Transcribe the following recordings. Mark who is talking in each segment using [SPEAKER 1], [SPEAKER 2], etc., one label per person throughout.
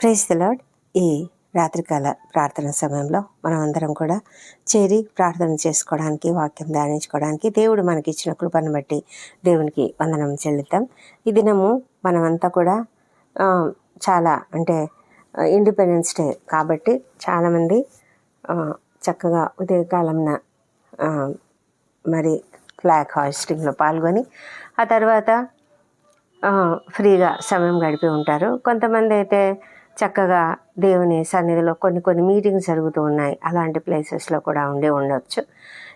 [SPEAKER 1] Praise the lord ఈ రాత్రికాల ప్రార్థన సమయంలో మనం అందరం కూడా చేరి ప్రార్థన చేసుకోవడానికి వాక్యం ధ్యానించుకోవడానికి దేవుడు మనకిచ్చిన కృపను బట్టి దేవునికి వందనం చెల్లిద్దాం. ఈ దినము మనమంతా కూడా చాలా అంటే ఇండిపెండెన్స్ డే కాబట్టి చాలామంది చక్కగా ఉదయకాలంన మరి ఫ్లాగ్ హాయిస్టింగ్లో పాల్గొని ఆ తర్వాత ఫ్రీగా సమయం గడిపి ఉంటారు. కొంతమంది అయితే చక్కగా దేవుని సన్నిధిలో కొన్ని కొన్ని మీటింగ్స్ జరుగుతూ ఉన్నాయి. అలాంటి ప్లేసెస్లో కూడా ఉండి ఉండొచ్చు.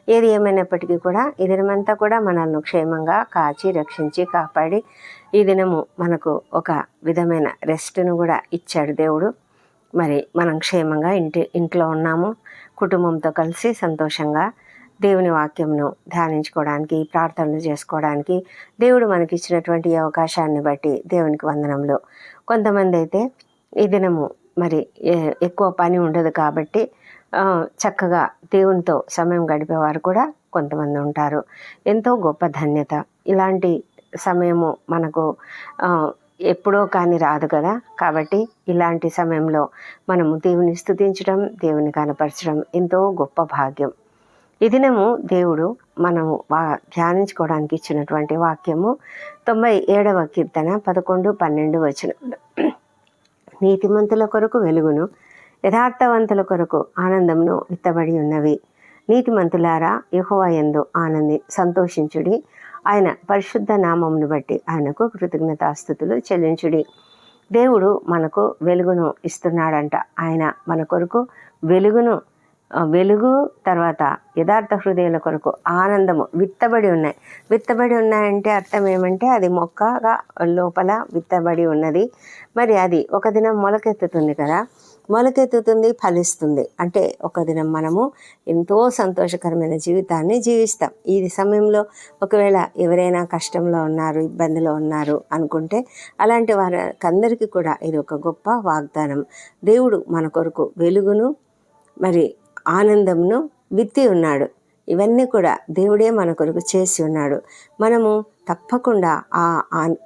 [SPEAKER 1] ఏది ఏమైనప్పటికీ కూడా ఈ దినమంతా కూడా మనల్ని క్షేమంగా కాచి రక్షించి కాపాడి ఈ దినము మనకు ఒక విధమైన రెస్ట్ను కూడా ఇచ్చాడు దేవుడు. మరి మనం క్షేమంగా ఇంటి ఇంట్లో ఉన్నాము. కుటుంబంతో కలిసి సంతోషంగా దేవుని వాక్యంను ధ్యానించుకోవడానికి ప్రార్థనలు చేసుకోవడానికి దేవుడు మనకి ఇచ్చినటువంటి అవకాశాన్ని బట్టి దేవునికి వందనంలో కొంతమంది అయితే ఈ దినము మరి ఎక్కువ పని ఉండదు కాబట్టి చక్కగా దేవునితో సమయం గడిపేవారు కూడా కొంతమంది ఉంటారు. ఎంతో గొప్ప ధన్యత. ఇలాంటి సమయము మనకు ఎప్పుడో కానీ రాదు కదా. కాబట్టి ఇలాంటి సమయంలో మనము దేవుని స్థుతించడం దేవుని కనపరచడం ఎంతో గొప్ప భాగ్యం. ఈ దినము దేవుడు మనము వా ధ్యానించుకోవడానికి ఇచ్చినటువంటి వాక్యము తొంభై ఏడవ కీర్తన పదకొండు పన్నెండు వచనంలో. నీతిమంతుల కొరకు వెలుగును యథార్థవంతుల కొరకు ఆనందమును ఇత్తబడి ఉన్నవి. నీతిమంతులారా యెహోవా యందు ఆనంది సంతోషించుడి. ఆయన పరిశుద్ధ నామంను బట్టి ఆయనకు కృతజ్ఞతాస్థుతులు చెల్లించుడి. దేవుడు మనకు వెలుగును ఇస్తున్నాడంట. ఆయన మన కొరకు వెలుగును వెలుగు తర్వాత యథార్థ హృదయాల కొరకు ఆనందము విత్తబడి ఉన్నాయి. విత్తబడి ఉన్నాయంటే అర్థం ఏమంటే అది మొక్కగా లోపల విత్తబడి ఉన్నది. మరి అది ఒక దినం మొలకెత్తుతుంది కదా మొలకెత్తుతుంది ఫలిస్తుంది. అంటే ఒక దినం మనము ఎంతో సంతోషకరమైన జీవితాన్ని జీవిస్తాం. ఈ సమయంలో ఒకవేళ ఎవరైనా కష్టంలో ఉన్నారు ఇబ్బందిలో ఉన్నారు అనుకుంటే అలాంటి వారికి కూడా ఇది ఒక గొప్ప వాగ్దానం. దేవుడు మన కొరకు వెలుగును మరి ఆనందంను విత్తి ఉన్నాడు. ఇవన్నీ కూడా దేవుడే మన కొరకు చేసి ఉన్నాడు. మనము తప్పకుండా ఆ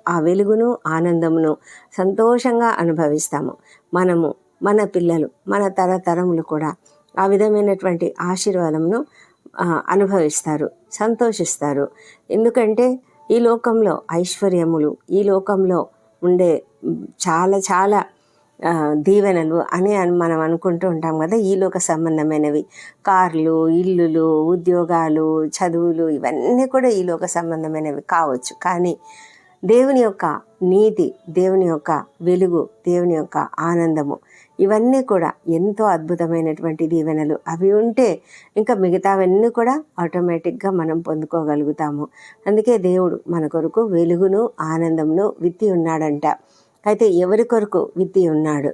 [SPEAKER 1] ఆ- వెలుగును ఆనందమును సంతోషంగా అనుభవిస్తాము. మనము మన పిల్లలు మన తరతరములు కూడా ఆ విధమైనటువంటి ఆశీర్వాదమును అనుభవిస్తారు సంతోషిస్తారు. ఎందుకంటే ఈ లోకంలో ఐశ్వర్యములు ఈ లోకంలో ఉండే చాలా చాలా దీవెనలు అని మనం అనుకుంటూ ఉంటాం కదా ఈలోక సంబంధమైనవి. కార్లు ఇల్లులు ఉద్యోగాలు చదువులు ఇవన్నీ కూడా ఈలోక సంబంధమైనవి కావచ్చు. కానీ దేవుని యొక్క నీతి దేవుని యొక్క వెలుగు దేవుని యొక్క ఆనందము ఇవన్నీ కూడా ఎంతో అద్భుతమైనటువంటి దీవెనలు. అవి ఉంటే ఇంకా మిగతావన్నీ కూడా ఆటోమేటిక్గా మనం పొందుకోగలుగుతాము. అందుకే దేవుడు మన కొరకు వెలుగును ఆనందమును విత్తి ఉన్నాడంట. అయితే ఎవరి కొరకు విత్తి ఉన్నాడు?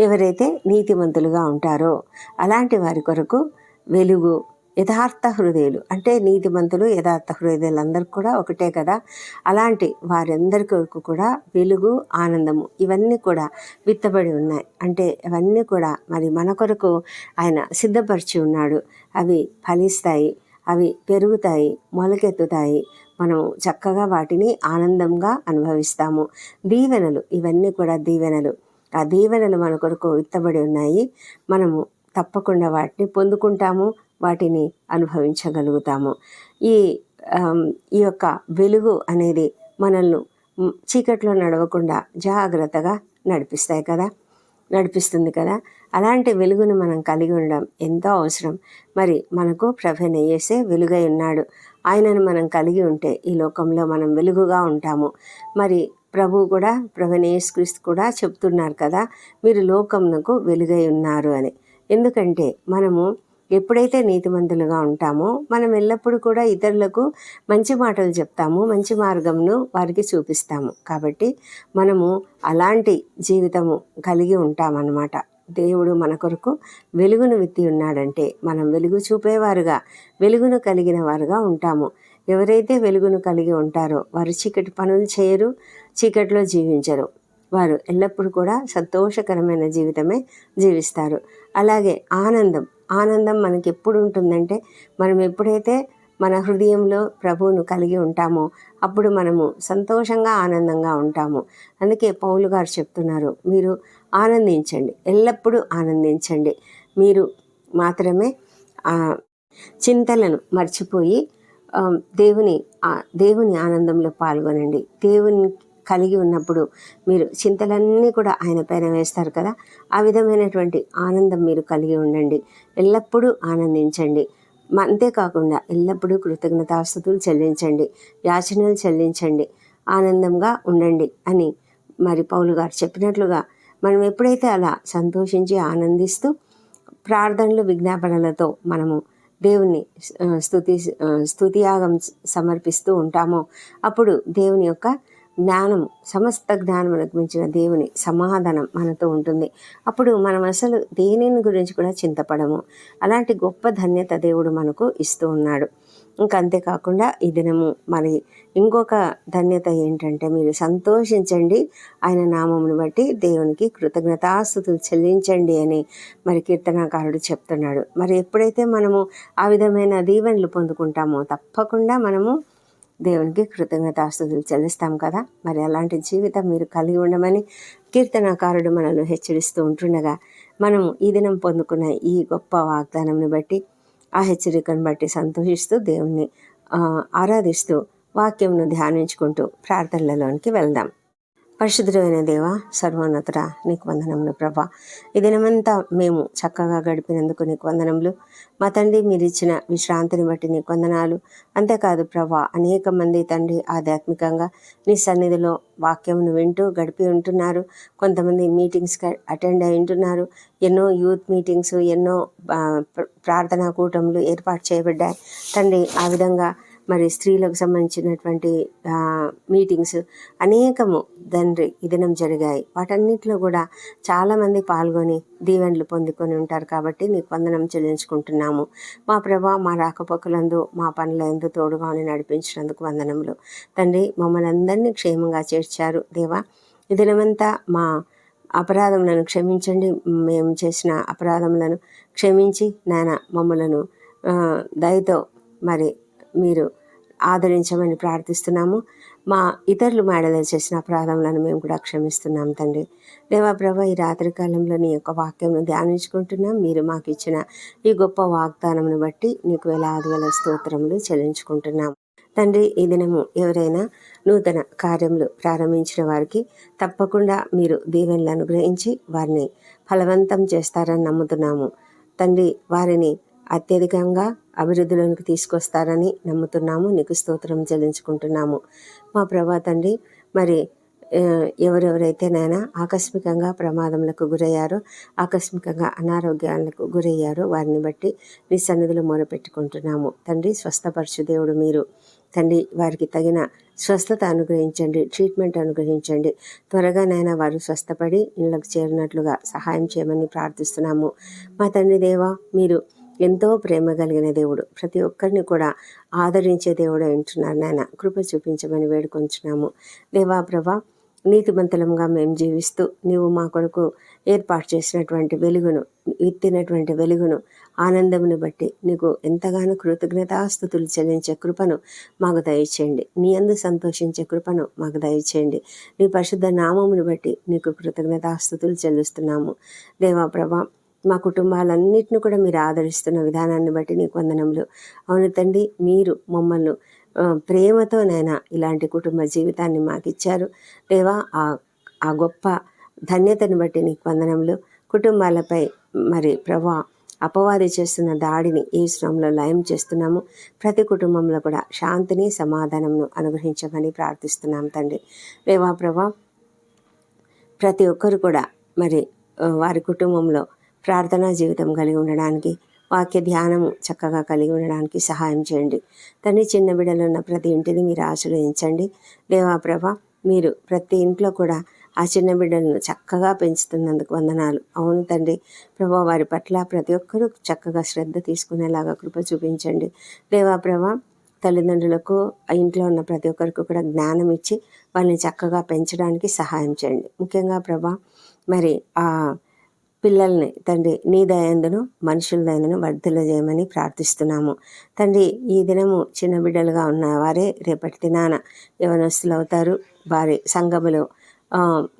[SPEAKER 1] ఎవరైతే నీతిమంతులుగా ఉంటారో అలాంటి వారి కొరకు వెలుగు యథార్థ హృదయులు. అంటే నీతిమంతులు యథార్థ హృదయులు అందరికి కూడా ఒకటే కదా? అలాంటి వారందరి కొరకు కూడా వెలుగు ఆనందము ఇవన్నీ కూడా విత్తబడి ఉన్నాయి. అంటే ఇవన్నీ కూడా మరి మన కొరకు ఆయన సిద్ధపరిచి ఉన్నాడు. అవి ఫలిస్తాయి అవి పెరుగుతాయి మొలకెత్తుతాయి మనం చక్కగా వాటిని ఆనందంగా అనుభవిస్తాము. దీవెనలు ఇవన్నీ కూడా దీవెనలు. ఆ దీవెనలు మన కొరకు విత్తబడి ఉన్నాయి. మనము తప్పకుండా వాటిని పొందుకుంటాము వాటిని అనుభవించగలుగుతాము. ఈ ఈ యొక్క వెలుగు అనేది మనల్ని చీకట్లో నడవకుండా జాగ్రత్తగా నడిపిస్తాయి కదా. నడిపిస్తుంది కదా? అలాంటి వెలుగును మనం కలిగి ఉండడం ఎంతో అవసరం. మరి మనకు ప్రభు నెయ్యేసే వెలుగై ఉన్నాడు. ఆయనను మనం కలిగి ఉంటే ఈ లోకంలో మనం వెలుగుగా ఉంటాము. మరి ప్రభు కూడా ప్రభనేశ్క్రీస్తు కూడా చెప్తున్నారు కదా మీరు లోకమునకు వెలుగై ఉన్నారు అని. ఎందుకంటే మనము ఎప్పుడైతే నీతిమంతులుగా ఉంటామో మనం ఎల్లప్పుడూ కూడా ఇతరులకు మంచి మాటలు చెప్తాము మంచి మార్గంను వారికి చూపిస్తాము. కాబట్టి మనము అలాంటి జీవితము కలిగి ఉంటామన్నమాట. దేవుడు మన కొరకు వెలుగును విత్తి ఉన్నాడంటే మనం వెలుగు చూపేవారుగా వెలుగును కలిగిన వారుగా ఉంటాము. ఎవరైతే వెలుగును కలిగి ఉంటారో వారు చీకటి పనులు చేయరు చీకటిలో జీవించరు. వారు ఎల్లప్పుడూ కూడా సంతోషకరమైన జీవితమే జీవిస్తారు. అలాగే ఆనందం ఆనందం మనకి ఎప్పుడు ఉంటుందంటే మనం ఎప్పుడైతే మన హృదయంలో ప్రభువును కలిగి ఉంటామో అప్పుడు మనము సంతోషంగా ఆనందంగా ఉంటాము. అందుకే పౌలు గారు చెప్తున్నారు మీరు ఆనందించండి ఎల్లప్పుడూ ఆనందించండి. మీరు మాత్రమే చింతలను మర్చిపోయి దేవుని దేవుని ఆనందంలో పాల్గొనండి. దేవుని కలిగి ఉన్నప్పుడు మీరు చింతలన్నీ కూడా ఆయన పైన వేస్తారు కదా? ఆ విధమైనటువంటి ఆనందం మీరు కలిగి ఉండండి. ఎల్లప్పుడూ ఆనందించండి. అంతేకాకుండా ఎల్లప్పుడూ కృతజ్ఞతాస్థుతులు చెల్లించండి. యాచనలు చెల్లించండి. ఆనందంగా ఉండండి అని మరి పౌలు గారు చెప్పినట్లుగా మనం ఎప్పుడైతే అలా సంతోషించి ఆనందిస్తూ ప్రార్థనలు విజ్ఞాపనలతో మనము దేవుని స్థుతి స్తుతి సమర్పిస్తూ ఉంటామో అప్పుడు దేవుని యొక్క జ్ఞానం సమస్త జ్ఞానం మించిన దేవుని సమాధానం మనతో ఉంటుంది. అప్పుడు మనం అసలు దేనిని గురించి కూడా చింతపడము. అలాంటి గొప్ప ధన్యత దేవుడు మనకు ఇస్తూ ఉన్నాడు. ఇంకా అంతేకాకుండా ఈ దినము మరి ఇంకొక ధన్యత ఏంటంటే మీరు సంతోషించండి. ఆయన నామమును బట్టి దేవునికి కృతజ్ఞతాస్థుతులు చెల్లించండి అని మరి కీర్తనాకారుడు చెప్తున్నాడు. మరి ఎప్పుడైతే మనము ఆ విధమైన దీవెనలు పొందుకుంటామో తప్పకుండా మనము దేవునికి కృతజ్ఞతాస్తుతులు చెల్లిస్తాం కదా. మరి అలాంటి జీవితం మీరు కలిగి ఉండమని కీర్తనాకారుడు మనల్ని హెచ్చరిస్తూ ఉంటుండగా మనం ఈ దినం పొందుకున్న ఈ గొప్ప వాగ్దానంని బట్టి ఆ హెచ్చరికను బట్టి సంతోషిస్తూ దేవుణ్ణి ఆరాధిస్తూ వాక్యంను ధ్యానించుకుంటూ ప్రార్థనలలోనికి వెళ్దాం. పరిశుద్ధమైన దేవ సర్వోన్నతుడ నీకు వందనములు ప్రభా. ఈ దినమంతా మేము చక్కగా గడిపినందుకు నీకు వందనములు. మా తండ్రి మీరు ఇచ్చిన విశ్రాంతిని బట్టి నీకు వందనాలు. అంతేకాదు ప్రభా అనేక మంది తండ్రి ఆధ్యాత్మికంగా నీ సన్నిధిలో వాక్యమును వింటూ గడిపి ఉంటున్నారు. కొంతమంది మీటింగ్స్కి అటెండ్ అయి ఉంటున్నారు. ఎన్నో యూత్ మీటింగ్స్ ఎన్నో ప్రార్థనా కూటములు ఏర్పాటు చేయబడ్డాయి. తండ్రి ఆ విధంగా మరి స్త్రీలకు సంబంధించినటువంటి మీటింగ్స్ అనేకము తండ్రి ఈ దినం జరిగాయి. వాటన్నిటిలో కూడా చాలామంది పాల్గొని దీవెనలు పొందుకొని ఉంటారు కాబట్టి నీకు వందనం చెల్లించుకుంటున్నాము. మా ప్రభా మా రాకపోకలందు మా పనుల ఎందు నడిపించినందుకు వందనములు. తండ్రి మమ్మల్ని అందరినీ క్షేమంగా చేర్చారు. దేవా ఈ దినమంతా మా అపరాధములను క్షమించండి. మేము చేసిన అపరాధములను క్షమించి నాయన మమ్మలను దయతో మరి మీరు ఆదరించమని ప్రార్థిస్తున్నాము. మా ఇతరులు మేడలో చేసిన అపరాధములను మేము కూడా క్షమిస్తున్నాం తండ్రి. దేవా ప్రభ ఈ రాత్రి కాలంలో నీ యొక్క వాక్యంను ధ్యానించుకుంటున్నాం. మీరు మాకు ఇచ్చిన ఈ గొప్ప వాగ్దానమును బట్టి నీకు వేలాది వేల స్తోత్రములు చెల్లించుకుంటున్నాం తండ్రి ఈ దినము ఎవరైనా నూతన కార్యములు ప్రారంభించిన వారికి తప్పకుండా మీరు దీవెనలు అనుగ్రహించి వారిని ఫలవంతం చేస్తారని నమ్ముతున్నాము. తండ్రి వారిని అత్యధికంగా అభివృద్ధిలోనికి తీసుకొస్తారని నమ్ముతున్నాము. నీకు స్తోత్రం చెల్లించుకుంటున్నాము. మా ప్రభా తండ్రి మరి ఎవరెవరైతే నైనా ఆకస్మికంగా ప్రమాదములకు గురయ్యారో ఆకస్మికంగా అనారోగ్యాలకు గురయ్యారో వారిని బట్టి నీ సన్నిధిలో మొరపెట్టుకుంటున్నాము. తండ్రి స్వస్థపరచు దేవుడు మీరు. తండ్రి వారికి తగిన స్వస్థత అనుగ్రహించండి ట్రీట్మెంట్ అనుగ్రహించండి. త్వరగానైనా వారు స్వస్థపడి ఇళ్ళకు చేరినట్లుగా సహాయం చేయమని ప్రార్థిస్తున్నాము. మా తండ్రి దేవా మీరు ఎంతో ప్రేమ కలిగిన దేవుడు. ప్రతి ఒక్కరిని కూడా ఆదరించే దేవుడు అంటున్నారు నాయన. కృప చూపించమని వేడుకొంచున్నాము. దేవా ప్రభా నీతిమంతులంగా మేము జీవిస్తూ నీవు మా కొరకు ఏర్పాటు చేసినటువంటి వెలుగును విత్తినటువంటి వెలుగును ఆనందమును బట్టి నీకు ఎంతగానో కృతజ్ఞతాస్థుతులు చెల్లించే కృపను మాకు దయచేయండి. నీ అందు సంతోషించే కృపను మాకు దయచేయండి. నీ పరిశుద్ధ నామమును బట్టి నీకు కృతజ్ఞతాస్థుతులు చెల్లిస్తున్నాము. దేవా ప్రభా మా కుటుంబాలన్నింటినీ కూడా మీరు ఆదరిస్తున్న విధానాన్ని బట్టి నీకు వందనములు. అవును తండ్రి మీరు మమ్మల్ని ప్రేమతోనైనా ఇలాంటి కుటుంబ జీవితాన్ని మాకు ఇచ్చారు దేవా ఆ ఆ గొప్ప ధన్యతను బట్టి నీకు వందనములు. కుటుంబాలపై మరి ప్రభా అపవాది చేస్తున్న దాడిని ఈ శ్రమంలో లయం చేస్తున్నాము. ప్రతి కుటుంబంలో కూడా శాంతిని సమాధానంను అనుగ్రహించమని ప్రార్థిస్తున్నాం తండ్రి. రేవా ప్రభా ప్రతి ఒక్కరు కూడా మరి వారి కుటుంబంలో ప్రార్థనా జీవితం కలిగి ఉండడానికి వాక్య ధ్యానము చక్కగా కలిగి ఉండడానికి సహాయం చేయండి. తండ్రి చిన్న బిడ్డలు ఉన్న ప్రతి ఇంటిని మీరు ఆశ్రయించండి. దేవాప్రభ మీరు ప్రతి ఇంట్లో కూడా ఆ చిన్న బిడ్డలను చక్కగా పెంచుతున్నందుకు వందనాలు. అవును తండ్రి ప్రభా వారి పట్ల ప్రతి ఒక్కరూ చక్కగా శ్రద్ధ తీసుకునేలాగా కృప చూపించండి. దేవాప్రభ తల్లిదండ్రులకు ఆ ఇంట్లో ఉన్న ప్రతి ఒక్కరికి కూడా జ్ఞానం ఇచ్చి వాళ్ళని చక్కగా పెంచడానికి సహాయం చేయండి. ముఖ్యంగా ప్రభా మరి ఆ పిల్లల్ని తండ్రి నీ దయందును మనుషుల దయందును వర్ధిల్ల చేయమని ప్రార్థిస్తున్నాము. తండ్రి ఈ దినము చిన్న బిడ్డలుగా ఉన్న వారే రేపటి దినాన యవనస్తులు అవుతారు వారి సంఘములో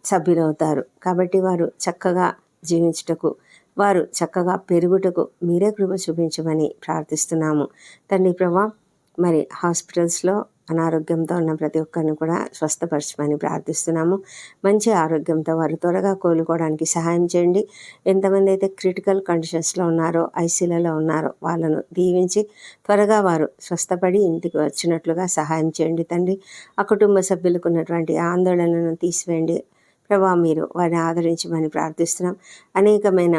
[SPEAKER 1] సభ్యులు అవుతారు. కాబట్టి వారు చక్కగా జీవించుటకు వారు చక్కగా పెరుగుటకు మీరే కృప చూపించమని ప్రార్థిస్తున్నాము. తండ్రి ప్రభా మరి హాస్పిటల్స్లో అనారోగ్యంతో ఉన్న ప్రతి ఒక్కరిని కూడా స్వస్థపరచమని ప్రార్థిస్తున్నాము. మంచి ఆరోగ్యంతో వారు త్వరగా కోలుకోవడానికి సహాయం చేయండి. ఎంతమంది అయితే క్రిటికల్ కండిషన్స్లో ఉన్నారో ఐసీలలో ఉన్నారో వాళ్ళను దీవించి త్వరగా వారు స్వస్థపడి ఇంటికి వచ్చినట్లుగా సహాయం చేయండి తండ్రి. ఆ కుటుంబ సభ్యులకు ఉన్నటువంటి ఆందోళనను తీసివేయండి. ప్రభా మీరు వారిని ఆదరించమని ప్రార్థిస్తున్నాం. అనేకమైన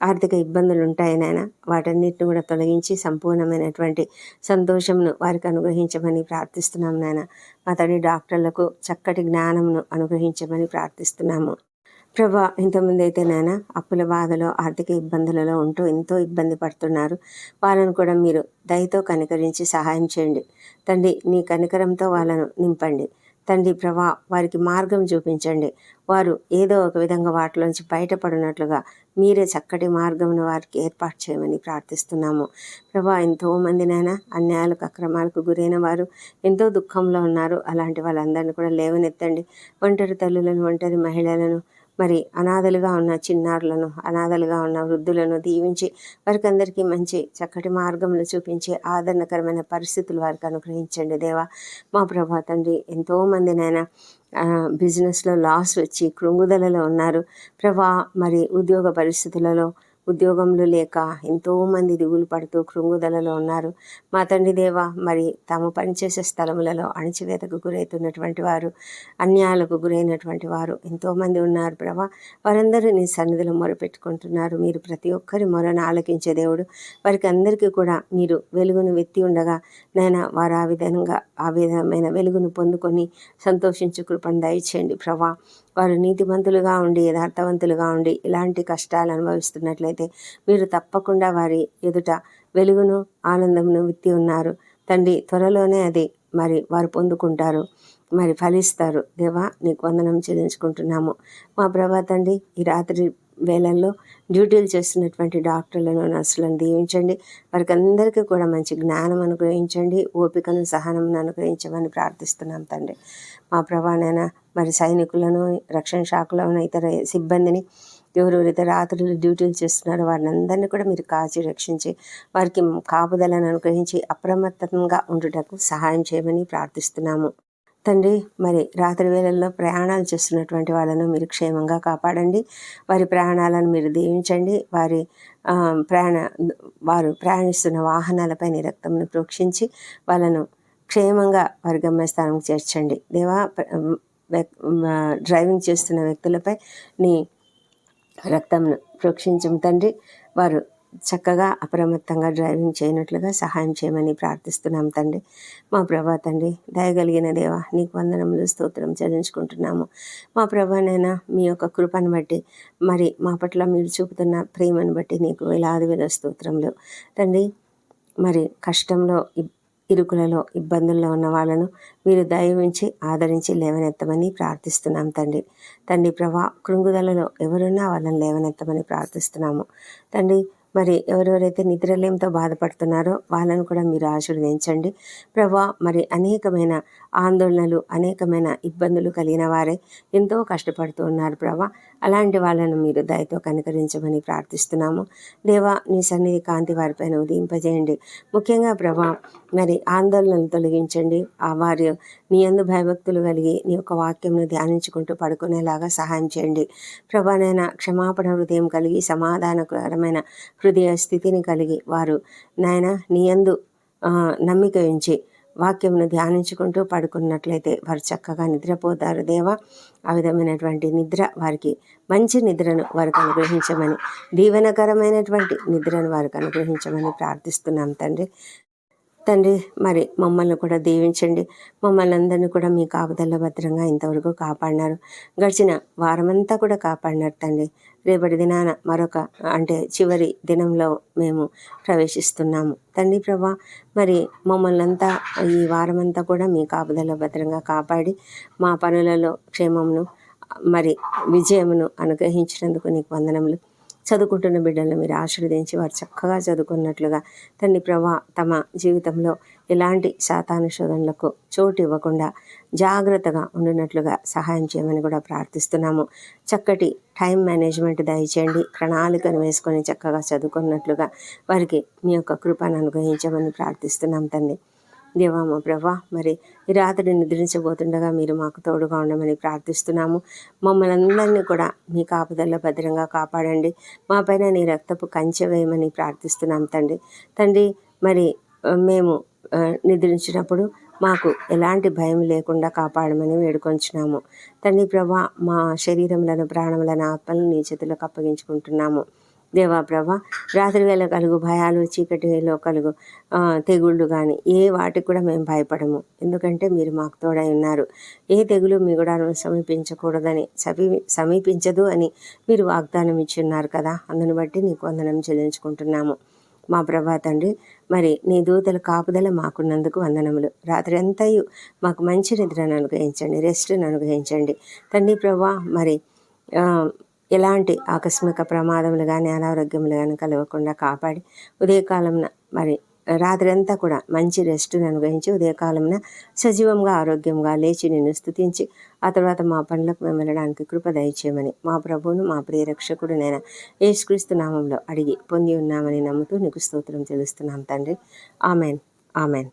[SPEAKER 1] ఆర్థిక ఇబ్బందులు ఉంటాయి నాయన. వాటన్నిటిని కూడా తొలగించి సంపూర్ణమైనటువంటి సంతోషంను వారికి అనుగ్రహించమని ప్రార్థిస్తున్నాం నాయన. మా తడి డాక్టర్లకు చక్కటి జ్ఞానమును అనుగ్రహించమని ప్రార్థిస్తున్నాము. ప్రభా ఇంతమంది అయితే నాయన అప్పుల బాధలో ఆర్థిక ఇబ్బందులలో ఉంటూ ఎంతో ఇబ్బంది పడుతున్నారు. వాళ్ళను కూడా మీరు దయతో కనికరించి సహాయం చేయండి. తండ్రి నీ కనికరంతో వాళ్ళను నింపండి. తండ్రి ప్రభా వారికి మార్గం చూపించండి. వారు ఏదో ఒక విధంగా వాటిలోంచి బయటపడినట్లుగా మీరే చక్కటి మార్గంను వారికి ఏర్పాటు చేయమని ప్రార్థిస్తున్నాము. ప్రభా ఎంతో మందినైనా అన్యాయాలకు అక్రమాలకు గురైన వారు ఎంతో దుఃఖంలో ఉన్నారు. అలాంటి వాళ్ళందరినీ కూడా లేవనెత్తండి. ఒంటరి తల్లులను ఒంటరి మహిళలను మరి అనాథలుగా ఉన్న చిన్నారులను అనాథలుగా ఉన్న వృద్ధులను దీవించి వారికి అందరికీ మంచి చక్కటి మార్గములు చూపించి ఆదరణకరమైన పరిస్థితులు వారికి అనుగ్రహించండి దేవా. మా ప్రభా తండ్రి ఎంతోమందినైనా బిజినెస్లో లాస్ వచ్చి కృంగుదలలో ఉన్నారు. ప్రభా మరి ఉద్యోగ పరిస్థితులలో ఉద్యోగంలో లేక ఎంతోమంది దిగులు పడుతూ కృంగుదలలో ఉన్నారు. మా తండ్రి దేవ మరి తాము పనిచేసే స్థలములలో అణచివేతకు గురవుతున్నటువంటి వారు అన్యాయాలకు గురైనటువంటి వారు ఎంతోమంది ఉన్నారు ప్రభా. వారందరూ నీ సన్నిధిలో మొరపెట్టుకుంటున్నారు. మీరు ప్రతి ఒక్కరి మొరను ఆలకించే దేవుడు. వారికి అందరికీ కూడా మీరు వెలుగును వెత్తి ఉండగా నేను వారు ఆ విధంగా ఆ విధమైన వెలుగును పొందుకొని సంతోషించు కృపను దయచేయండి ప్రభా. వారు నీతిమంతులుగా ఉండి యథార్థవంతులుగా ఉండి ఇలాంటి కష్టాలు అనుభవిస్తున్నట్లయితే మీరు తప్పకుండా వారి ఎదుట వెలుగును ఆనందమును విత్తి ఉన్నారు. తండ్రి త్వరలోనే అది మరి వారు పొందుకుంటారు మరి ఫలిస్తారు. దేవా నీకు వందనం చెల్లించుకుంటున్నాము. మా ప్రభా తండ్రి ఈ రాత్రి వేళల్లో డ్యూటీలు చేస్తున్నటువంటి డాక్టర్లను నర్సులను దీవించండి. వారికి అందరికీ కూడా మంచి జ్ఞానం అనుగ్రహించండి. ఓపికను సహనమును అనుగ్రహించమని ప్రార్థిస్తున్నాం తండ్రి. మా ప్రభానైనా మరి సైనికులను రక్షణ శాఖలో ఉన్న ఇతర సిబ్బందిని ఎవరెవరైతే రాత్రులు డ్యూటీలు చేస్తున్నారో వారిని అందరినీ కూడా మీరు కాచి రక్షించి వారికి కాపుదలను అనుగ్రహించి అప్రమత్తంగా ఉండుటకు సహాయం చేయమని ప్రార్థిస్తున్నాము. తండ్రి మరి రాత్రి వేళల్లో ప్రయాణాలు చేస్తున్నటువంటి వాళ్ళను మీరు క్షేమంగా కాపాడండి. వారి ప్రయాణాలను మీరు దీవించండి. వారి ప్రయాణ వారు ప్రయాణిస్తున్న వాహనాలపై నీ రక్తంను ప్రోక్షించి వాళ్ళను క్షేమంగా వారి గమ్యస్థానం చేర్చండి. దేవా డ్రైవింగ్ చేస్తున్న వ్యక్తులపై నీ రక్తంను ప్రోక్షించము తండ్రి. వారు చక్కగా అప్రమత్తంగా డ్రైవింగ్ చేయనట్లుగా సహాయం చేయమని ప్రార్థిస్తున్నాం తండ్రి. మా ప్రభా తండ్రి దయగలిగిన దేవ నీకు వందనములు స్తోత్రం చెల్లించుకుంటున్నాము. మా ప్రభానైనా మీ యొక్క కృపను బట్టి మరి మా పట్ల మీరు చూపుతున్న ప్రేమను బట్టి నీకు వేలాది వేల స్తోత్రంలో తండ్రి మరి కష్టంలో ఇరుకులలో ఇబ్బందుల్లో ఉన్న వాళ్ళను మీరు దయవించి ఆదరించి లేవనెత్తమని ప్రార్థిస్తున్నాం తండ్రి. తండ్రి ప్రభా కృంగుదలలో ఎవరున్నా వాళ్ళని లేవనెత్తమని ప్రార్థిస్తున్నాము. తండ్రి మరి ఎవరెవరైతే నిద్రలేమితో బాధపడుతున్నారో వాళ్ళను కూడా మీరు ఆశీర్వదించండి. ప్రభా మరి అనేకమైన ఆందోళనలు అనేకమైన ఇబ్బందులు కలిగిన వారే ఎంతో కష్టపడుతూ ఉన్నారు ప్రభా. అలాంటి వాళ్ళను మీరు దయతో కనికరించమని ప్రార్థిస్తున్నాము. దేవా నీ సన్నిధి కాంతి వారిపైన ఉదయింపజేయండి. ముఖ్యంగా ప్రభా మరి ఆందోళనలు తొలగించండి. ఆ వారి నీ అందు భయభక్తులు కలిగి నీ యొక్క వాక్యంను ధ్యానించుకుంటూ పడుకునేలాగా సహాయం చేయండి. ప్రభానైనా క్షమాపణ హృదయం కలిగి సమాధానకరమైన హృదయ స్థితిని కలిగి వారు నాయన నీ యందు నమ్మిక ఉంచి వాక్యంను ధ్యానించుకుంటూ పడుకున్నట్లయితే వారు చక్కగా నిద్రపోతారు. దేవా ఆ విధమైనటువంటి నిద్ర వారికి మంచి నిద్రను వారికి అనుగ్రహించమని దీవెనకరమైనటువంటి నిద్రను వారికి అనుగ్రహించమని ప్రార్థిస్తున్నాం తండ్రి. తండ్రి మరి మమ్మల్ని కూడా దీవించండి. మమ్మల్ని అందరినీ కూడా మీ కాపుదల భద్రంగా ఇంతవరకు కాపాడినారు. గడిచిన వారమంతా కూడా కాపాడినారు తండ్రి. రేపటి దినాన మరొక అంటే చివరి దినంలో మేము ప్రవేశిస్తున్నాము. తండ్రి ప్రభా మరి మమ్మల్ని అంతా ఈ వారమంతా కూడా మీ కాపుదల భద్రంగా కాపాడి మా పనులలో క్షేమమును మరి విజయమును అనుగ్రహించినందుకు నీకు వందనములు. చదువుకుంటున్న బిడ్డలను మీరు ఆశీర్వదించి వారు చక్కగా చదువుకున్నట్లుగా తండ్రి ప్రభా తమ జీవితంలో ఎలాంటి శాతానుశోధనలకు చోటు ఇవ్వకుండా జాగ్రత్తగా ఉండినట్లుగా సహాయం చేయమని కూడా ప్రార్థిస్తున్నాము. చక్కటి టైం మేనేజ్మెంట్ దయచేయండి. ప్రణాళికను వేసుకొని చక్కగా చదువుకున్నట్లుగా వారికి మీ యొక్క కృపను అనుగ్రహించమని ప్రార్థిస్తున్నాం తండ్రి దేవా మా ప్రభా మరి ఈ రాత్రి నిద్రించబోతుండగా మీరు మాకు తోడుగా ఉండమని ప్రార్థిస్తున్నాము. మమ్మల్ని అందరినీ కూడా మీ కాపుదల్లో భద్రంగా కాపాడండి. మా పైన నీ రక్తపు కంచె వేయమని ప్రార్థిస్తున్నాం తండ్రి. తండ్రి మరి మేము నిద్రించినప్పుడు మాకు ఎలాంటి భయం లేకుండా కాపాడమని వేడుకొంచున్నాము. తండ్రి ప్రభా మా శరీరములను ప్రాణములను ఆత్మలను నీ చేతులకు అప్పగించుకుంటున్నాము. దేవా ప్రభా రాత్రి వేళ కలుగు భయాలు చీకటి కలుగు తెగుళ్ళు కానీ ఏ వాటికి కూడా మేము భయపడము. ఎందుకంటే మీరు మాకు తోడై ఉన్నారు. ఏ తెగులు మీ కూడా సమీపించకూడదని సమీ సమీపించదు అని మీరు వాగ్దానం ఇచ్చి ఉన్నారు కదా. అందుని బట్టి నీకు వందనం చెల్లించుకుంటున్నాము. మా ప్రభా తండ్రి మరి నీ దూతల కాపుదల మాకున్నందుకు వందనములు. రాత్రి అంతయు మాకు మంచి నిద్రను అనుగ్రహించండి రెస్ట్ను అనుగ్రహించండి. తండ్రి ప్రభా మరి ఎలాంటి ఆకస్మిక ప్రమాదములు కానీ అనారోగ్యములు కానీ కలగకుండా కాపాడి ఉదయకాలంన మరి రాత్రి అంతా కూడా మంచి రెస్ట్ని అనుగ్రహించి ఉదయకాలంన సజీవంగా ఆరోగ్యంగా లేచి నిన్ను స్తుతించి ఆ తర్వాత మా పనులకు మేము వెళ్ళడానికి కృప దయచేయమని మా ప్రభువును మా ప్రియరక్షకుడు నేను యేసుక్రీస్తు నామంలో అడిగి పొంది ఉన్నామని నమ్ముతూ నీకు స్తోత్రం తెలుస్తున్నాం తండ్రి. ఆమెన్. ఆమెన్.